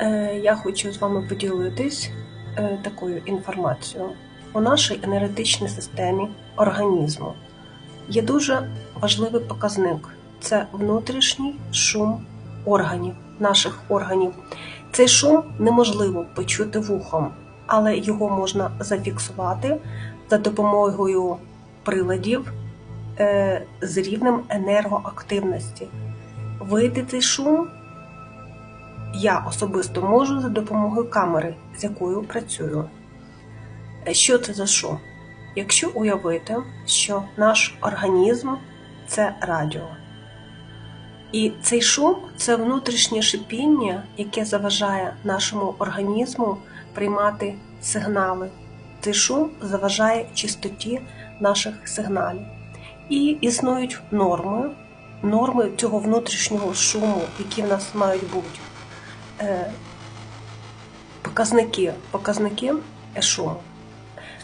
Е, Я хочу з вами поділитись е, такою інформацією. У нашій енергетичній системі організму є дуже важливий показник це внутрішній шум органів, наших органів. Цей шум неможливо почути вухом, але його можна зафіксувати за допомогою приладів е, з рівнем енергоактивності. Вийти цей шум я особисто можу за допомогою камери, з якою працюю. Що це за шум? Якщо уявити, що наш організм це радіо. І цей шум це внутрішнє шипіння, яке заважає нашому організму приймати сигнали. Цей шум заважає чистоті наших сигналів. І існують норми, норми цього внутрішнього шуму, які в нас мають бути. Е, Показники, показники шуму.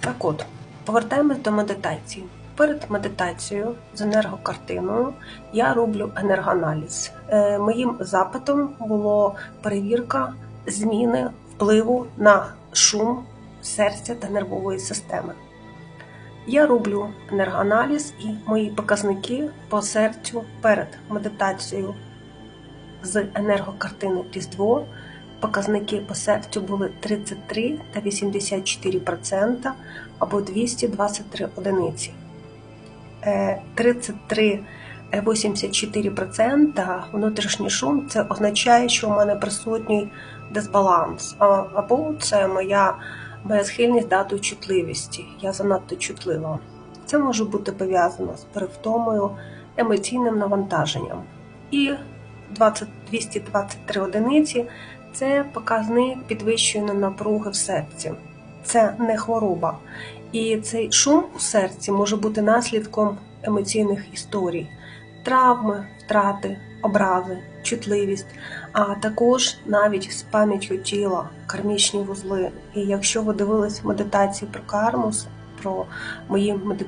Так от, повертаємось до медитації. Перед медитацією з енергокартиною я роблю енергоаналіз. Е, Моїм запитом було перевірка зміни впливу на шум серця та нервової системи. Я роблю енергоаналіз і мої показники по серцю перед медитацією з енергокартини Різдво. Показники по серцю були 33 та 84% або 223 одиниці. Е, 33 84% внутрішній шум це означає, що у мене присутній дисбаланс, або це моя, моя схильність до чутливості. Я занадто чутлива. Це може бути пов'язано з перевтомою, емоційним навантаженням. І 20, 223 одиниці це показник підвищеної напруги в серці. Це не хвороба. І цей шум у серці може бути наслідком емоційних історій, травми, втрати, образи, чутливість, а також навіть з пам'яттю тіла, кармічні вузли. І якщо ви дивились медитації про кармус, про мої меди-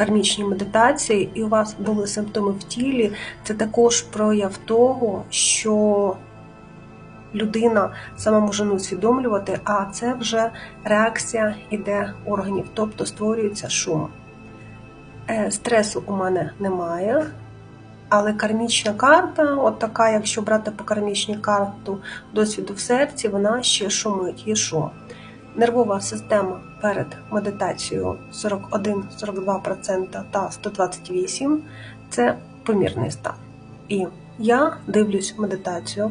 кармічні медитації, і у вас були симптоми в тілі, це також прояв того, що людина сама може не усвідомлювати, а це вже реакція іде органів, тобто створюється шум. Е, Стресу у мене немає, але кармічна карта, от така, якщо брати по кармічній карту досвіду в серці, вона ще шумить, є шум. Нервова система перед медитацією 41-42% та 128 це помірний стан. І я дивлюсь медитацію.